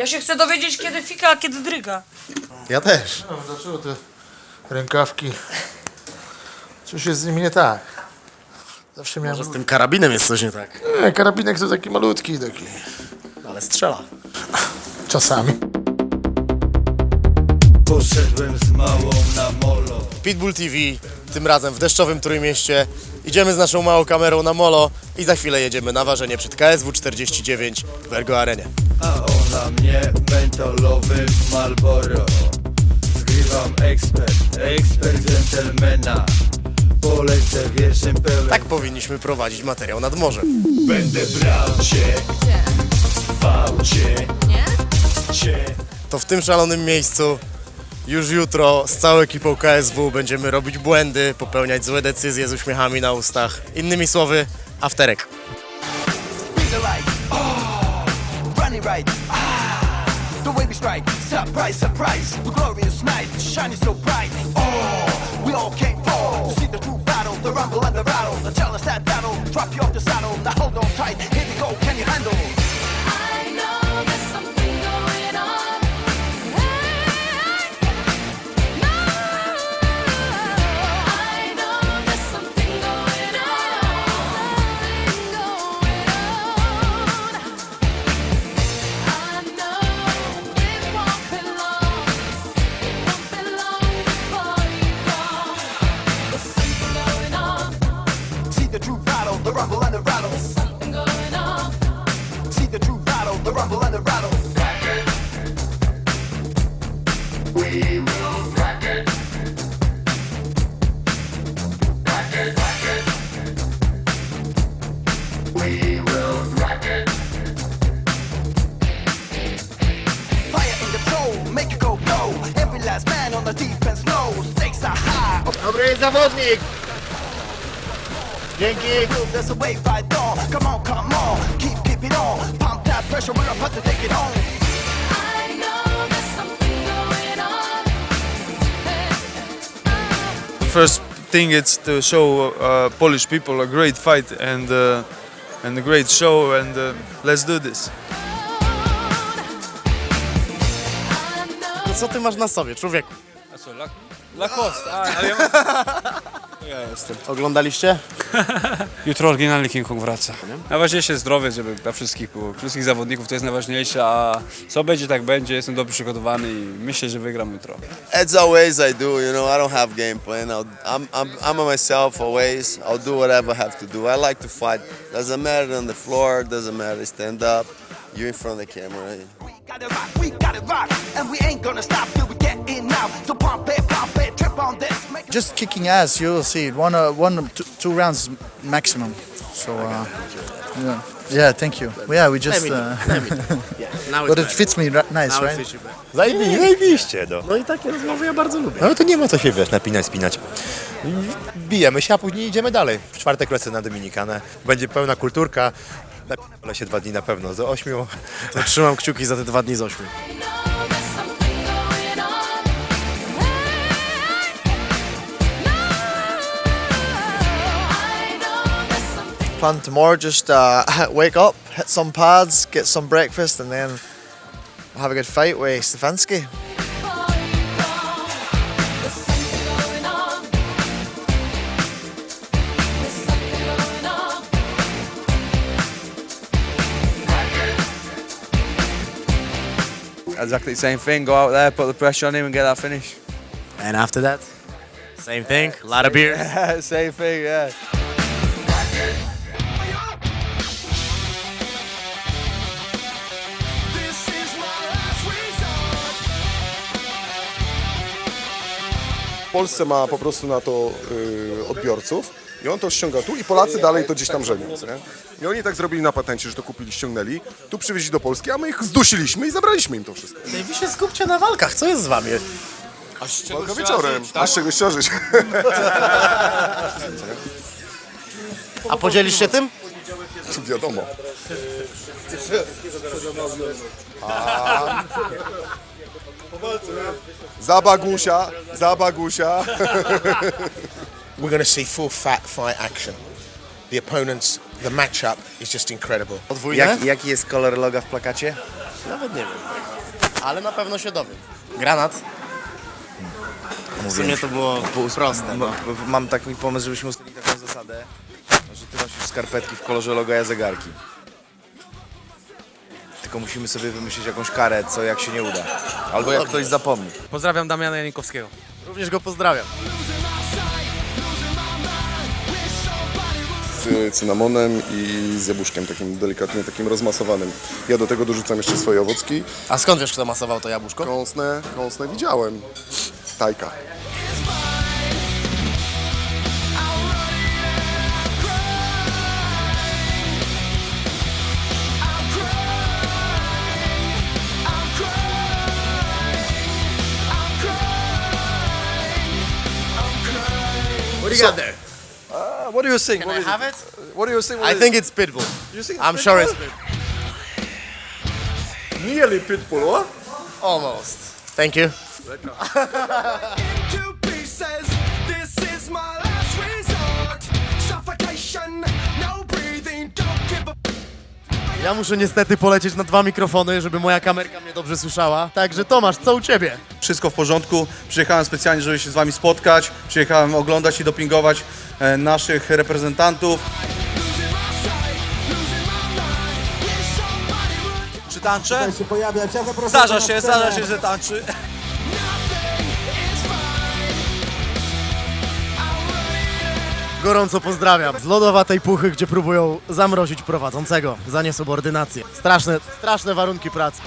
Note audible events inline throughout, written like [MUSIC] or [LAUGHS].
Ja się chcę dowiedzieć, kiedy fika, a kiedy dryga. Ja też. No, dlaczego te rękawki? Coś jest z nimi nie tak. Zawsze miałem... Może z tym karabinem jest coś nie tak. Nie, karabinek to taki malutki taki. Ale strzela. Czasami. Poszedłem z małą na molo Pitbull TV, tym razem w deszczowym Trójmieście. Idziemy z naszą małą kamerą na molo i za chwilę jedziemy na ważenie przed KSW 49 w Ergo Arenie. A ona mnie mentolowym Marlboro Zgrywam ekspert, ekspert gentlemana Polecę wierszem pełen Tak powinniśmy prowadzić materiał nad morzem. Będę brał cię Wał cię Cię To w tym szalonym miejscu już jutro z całą ekipą KSW będziemy robić błędy, popełniać złe decyzje z uśmiechami na ustach. Innymi słowy, afterek. Make it go go. Every last man on the defense knows stakes are high. Dobry zawodnik! Dzięki! There's a way by dawn. Come on, come on, keep keep it on. Pump that pressure, we're about to take it home. I know there's something going on. First thing it's to show uh, Polish people a great fight and uh, and a great show and uh, let's do this. No co ty masz na sobie, człowieku? A co, Lacoste, ale ja, [LAUGHS] ja jestem. Oglądaliście? [LAUGHS] Jutro oryginalny King Kong wraca. Najważniejsze jest zdrowie, żeby dla wszystkich było. Wszystkich zawodników to jest najważniejsze, a co będzie, tak będzie. Jestem dobrze przygotowany i myślę, że wygram jutro. As always, I do. You know, I don't have game plan. I'll, I'm, I'm, I'm myself always. I'll do whatever I have to do. I like to fight. Doesn't matter on the floor. Doesn't matter stand up. You're in front of the camera. We got it rock, we got it rock, and we ain't gonna stop till we get in out. So pump it, pump it, trip on this. Make just kicking ass. You'll see one, uh, one, two, two rounds maximum. So uh, yeah, yeah. Thank you. Well, yeah, we just. Uh, [LAUGHS] Now but it fits me ra- nice, right? Zajebiście, zajebiście, no. No i takie rozmowy ja bardzo lubię. No to nie ma co się, wiesz, napinać, spinać. Bijemy się, a później idziemy dalej. W czwartek lecę na Dominikanę. Będzie pełna kulturka. Napinę się dwa dni na pewno, z ośmiu. To trzymam kciuki za te dwa dni z ośmiu. Plan tomorrow. Just uh, wake up, hit some pads, get some breakfast, and then have a good fight with Stefanski. Exactly the same thing. Go out there, put the pressure on him and get that finish. And after that, same thing, a lot of beer. [LAUGHS] same thing, yeah. W Polsce ma po prostu na to y, odbiorców i on to ściąga tu i Polacy dalej to gdzieś tam żenią, nie? I oni tak zrobili na patencie, że to kupili, ściągnęli, tu przywieźli do Polski, a my ich zdusiliśmy i zabraliśmy im to wszystko. Ej, Wy się skupcie na walkach, co jest z wami? Walka wieczorem, a z czego ściążyć? A podzielisz się tym? Wiadomo. Za bagusia, za bagusia. [LAUGHS] we're going to see full fat fight action. The opponents, the matchup is just incredible. Podwójne? Jak, jaki jest kolor loga w plakacie? Nawet nie wiem. Ale na pewno się dowiem. Granat? W sumie to było proste. No. Mam taki pomysł, żebyśmy ustalili taką zasadę, że ty nosisz skarpetki w kolorze logo, ja zegarki. Tylko musimy sobie wymyślić jakąś karę, co jak się nie uda. Albo jak ktoś zapomni. Pozdrawiam Damiana Janikowskiego. Również go pozdrawiam. Z cynamonem i z jabłuszkiem takim delikatnie, takim rozmasowanym. Ja do tego dorzucam jeszcze swoje owocki. A skąd wiesz, kto masował to jabłuszko? Kąsne, kąsne widziałem. Tajka. What Uh, what do you think? Can I have it? What do you think? I think it's Pitbull. You think I'm sure it's Pitbull. Nearly Pitbull, what? Almost. Thank you. Two pieces. This is my last resort. Suffocation, no breathing. Don't give a Ja muszę niestety polecieć na dwa mikrofony, żeby moja kamerka mnie dobrze słyszała. Także Tomasz, co u ciebie? Wszystko w porządku. Przyjechałem specjalnie, żeby się z Wami spotkać. Przyjechałem oglądać i dopingować naszych reprezentantów. Czy tańczę? Zdarza się, zdarza się, że tańczy. Gorąco pozdrawiam. Z lodowatej puchy, gdzie próbują zamrozić prowadzącego za niesubordynację. Straszne, straszne warunki pracy.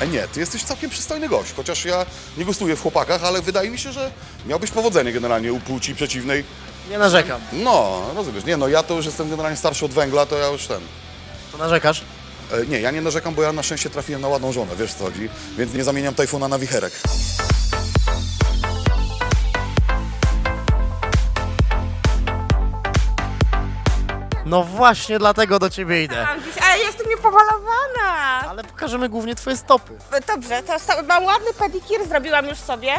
E nie, ty jesteś całkiem przystojny gość, chociaż ja nie gustuję w chłopakach, ale wydaje mi się, że miałbyś powodzenie generalnie u płci przeciwnej. Nie narzekam. No, rozumiesz, nie no, ja to już jestem generalnie starszy od węgla, to ja już ten... To narzekasz? E, nie, ja nie narzekam, bo ja na szczęście trafiłem na ładną żonę, wiesz co chodzi, więc nie zamieniam tajfuna na wicherek. No właśnie dlatego do ciebie idę. Mam dziś, ale jestem niepomalowana. Ale pokażemy głównie twoje stopy. Dobrze, to sta- mam ładny pedikir, zrobiłam już sobie.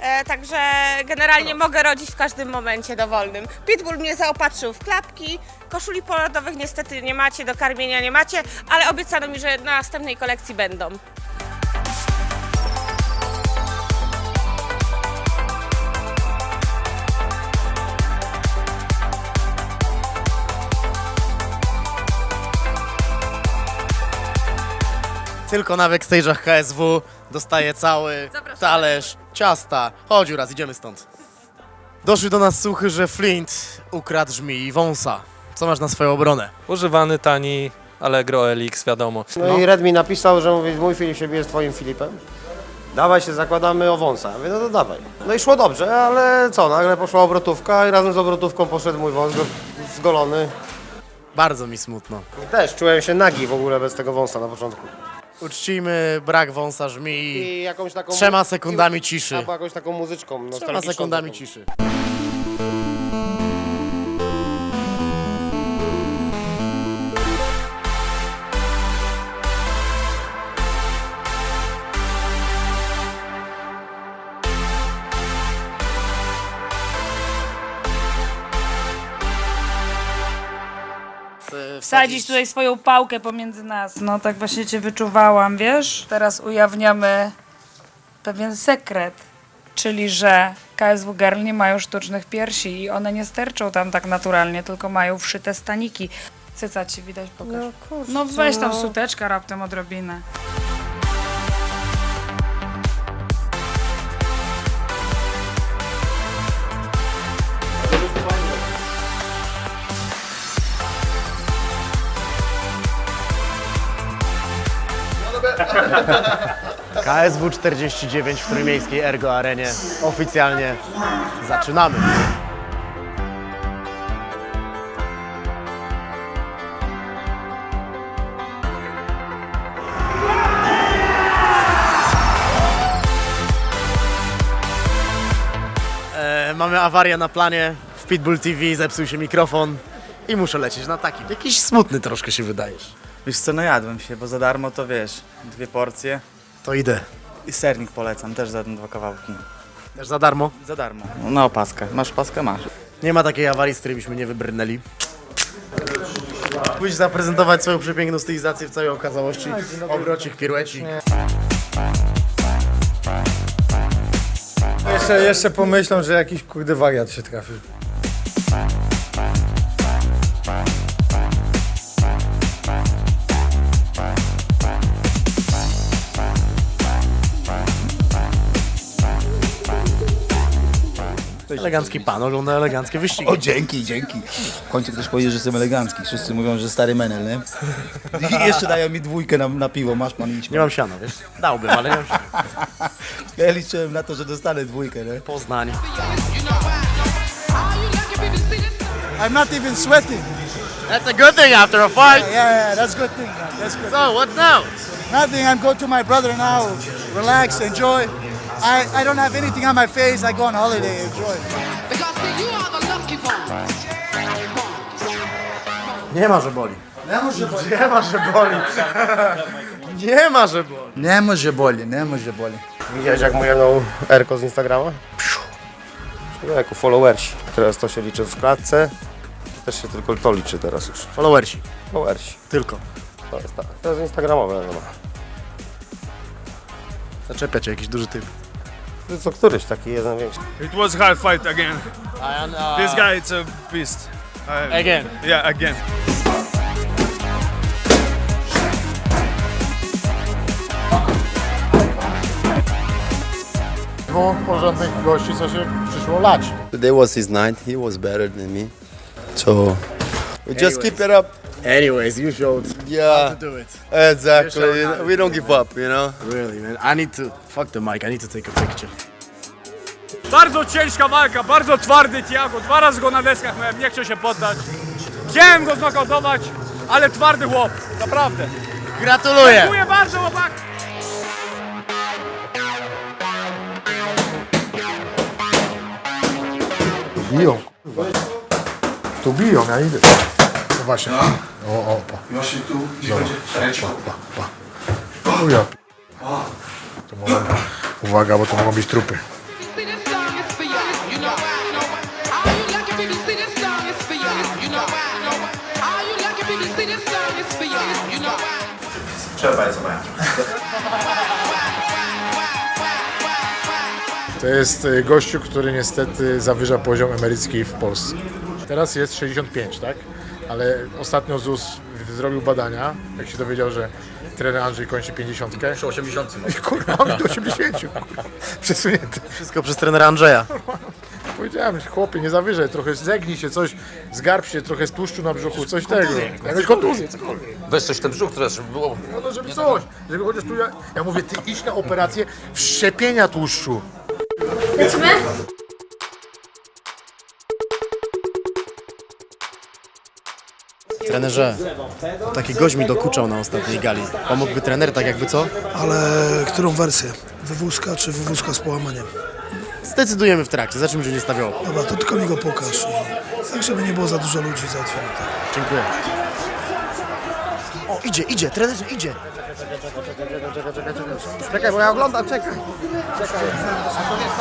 E, także generalnie mogę rodzić w każdym momencie dowolnym. Pitbull mnie zaopatrzył w klapki, koszuli polodowych niestety nie macie, do karmienia nie macie, ale obiecano mi, że na następnej kolekcji będą. Tylko na backstage'ach KSW dostaje cały talerz ciasta. Chodź raz, idziemy stąd. Doszły do nas słuchy, że Flint ukradł żmii i wąsa. Co masz na swoją obronę? Używany, tani, Allegro LX, wiadomo. No, i Redmi napisał, że mówi, mój Filip się bije z twoim Filipem. Dawaj się zakładamy o wąsa. Ja mówię, no to dawaj. No i szło dobrze, ale co, nagle poszła obrotówka i razem z obrotówką poszedł mój wąs go- zgolony. Bardzo mi smutno. I też czułem się nagi w ogóle bez tego wąsa na początku. Uczcimy brak wąsa żmi I jakąś taką... trzema sekundami ciszy. Albo jakąś taką muzyczką Trzema nostalgiczną sekundami taką. ciszy. Wsadzić tutaj swoją pałkę pomiędzy nas. No tak właśnie cię wyczuwałam, wiesz? Teraz ujawniamy pewien sekret, czyli że KSW Girl nie mają sztucznych piersi i one nie sterczą tam tak naturalnie, tylko mają wszyte staniki. Cyca ci widać, pokaż. No kurczę, No weź tam no. suteczka raptem odrobinę. [LAUGHS] KSW 49 w Trójmiejskiej Ergo Arenie. Oficjalnie zaczynamy. E, mamy awarię na planie. W Pitbull TV zepsuł się mikrofon i muszę lecieć na taki. Jakiś smutny troszkę się wydajesz. Wiesz co, najadłem się, bo za darmo to wiesz, dwie porcje. To idę. I sernik polecam, też za dwa kawałki. Też za darmo? Za darmo. No, na opaskę. Masz opaskę? Masz. Nie ma takiej awarii, z której byśmy nie wybrnęli. Pójść zaprezentować swoją przepiękną stylizację w całej okazałości. Obrocik, piruecik. Jeszcze, jeszcze pomyślą, że jakiś kurde wariat się trafił. Elegancki pan ogląda eleganckie wyścigi. O, dzięki, dzięki. W końcu ktoś powie, że jestem elegancki. Wszyscy mówią, że stary menel, nie? I jeszcze dają mi dwójkę na, na piwo. Masz pan idź. Nie mam siana, wiesz? Dałbym, ale nie mam siana. [LAUGHS] Ja liczyłem na to, że dostanę dwójkę, nie? Poznań. I'm not even sweating. That's a good thing after a fight. Yeah, yeah, yeah, that's good thing. man. That's good. So, what now? Nothing. I'm going to my brother now. Relax, enjoy. I, I don't have anything on my face. I go on holiday. Enjoy. Nie ma, że boli. Nie może boli. Nie ma, że boli. Nie ma, że boli. Nie może boli, nie może boli. Widziałeś jak mu jedną Erko z Instagrama? Człowieku, followersi. Teraz to się liczy w klatce. Też się tylko to liczy teraz już. Followersi. Followersi. Tylko. To jest, tak. to jest instagramowe. No. Zaczepia cię jakiś duży typ. Co któryś taki jeden większy. It was hard fight again. This guy is a beast. I- Again? Yeah, again. Dwóch porządnych gości, co się przyszło lać. Today was his night. He was better than me. So we just keep it up. Anyways, you showed Yeah. how to do it. Exactly. We don't give up, you know. Really, man. I need to fuck the mic. I need to take a picture. Bardzo ciężka walka, bardzo twardy Tiago. Dwa razy go na deskach miałem, nie chciał się poddać. Chciałem go znokautować, ale twardy chłop, naprawdę. Gratuluję. Dziękuję bardzo, chłopak. Biją, kurwa. Tu biją, ja idę. No właśnie. O, o, pa. Właśnie tu, gdzie Dobra. będzie trzeci. Pa, pa, pa. O ja. To mogą, uwaga, bo to mogą być trupy. Przerwaj co mają. To jest y, gościu, który niestety zawyża poziom emerycki w Polsce. Teraz jest 65, tak? Ale ostatnio ZUS zrobił badania, jak się dowiedział, że trener Andrzej kończy 50. Przy 80. [LAUGHS] Kurwa, mamy do 80. kurwa. Przesunięty. Wszystko przez trenera Andrzeja. Powiedziałem, że chłopie, nie zawyżaj, trochę zegnij się, coś, zgarb się, trochę stłuszczu na brzuchu, coś tego. Jakąś kontuzję, cokolwiek. Weź coś w ten brzuch teraz, żeby było... No to żeby coś, żeby chociaż tu ja... Ja mówię, ty idź na operację wszczepienia tłuszczu. Lecimy? Trenerze, taki gość mi dokuczał na ostatniej gali. Pomógłby trener, tak jakby co? Ale którą wersję? Wywózka czy wywózka z połamaniem? Zdecydujemy w trakcie, za czym się nie stawiało. Dobra, to tylko mi go pokaż. I tak, żeby nie było za dużo ludzi załatwione. Dziękuję. O, idzie, idzie, trenerze, idzie. Czekaj, bo ja oglądam, czekaj. Czekaj.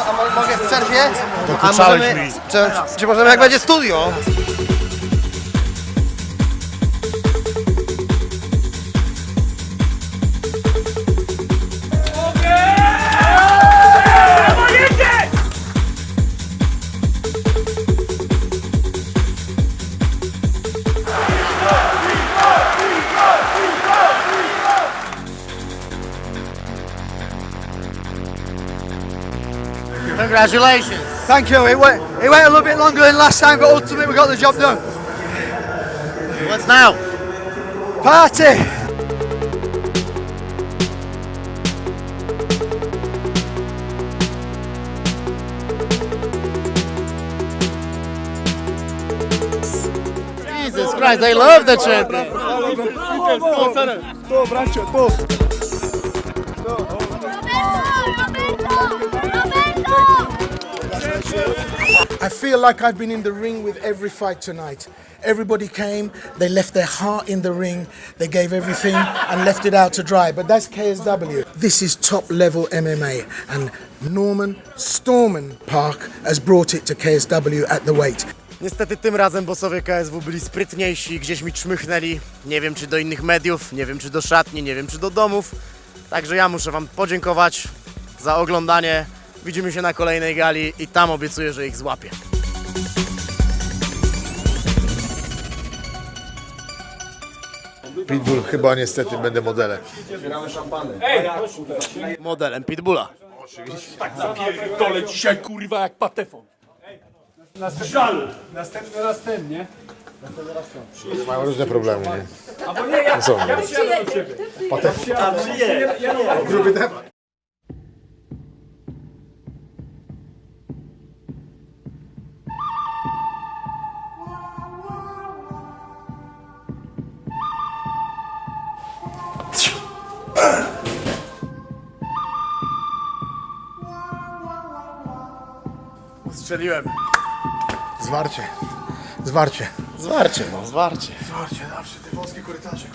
A mo- mogę w przerwie? A Dokuczałeś możemy, mi. czy, czy możemy jak będzie studio? Congratulations. Thank you. It went, it went a little bit longer than last time, but ultimately we got the job done. What's now? Party! Jesus Christ, I love the champion. I feel like I've been in the ring with every fight tonight. Everybody came, they left their heart in the ring, they gave everything and left it out to dry. But that's KSW. This is top level MMA, and Norman Storman Park has brought it to KSW at the weight. Niestety tym razem bossowie KSW byli sprytniejsi, gdzieś mi czmychnęli. Nie wiem czy do innych mediów, nie wiem czy do szatni, nie wiem czy do domów. Także ja muszę Wam podziękować za oglądanie. Widzimy się na kolejnej gali i tam obiecuję, że ich złapię. Pitbull chyba niestety będę modelem. Modelem Pitbulla. Tak napierdolę dzisiaj kurwa jak patefon. Żal! Następny raz ten, nie? Mają różne problemy, nie? Albo nie, ja, No co? ja przyjadę do ciebie. Patefon? Gruby temat. Strzeliłem. Zwarcie. Zwarcie. Zwarcie, no, zwarcie. Zwarcie, zawsze te wąskie korytarze.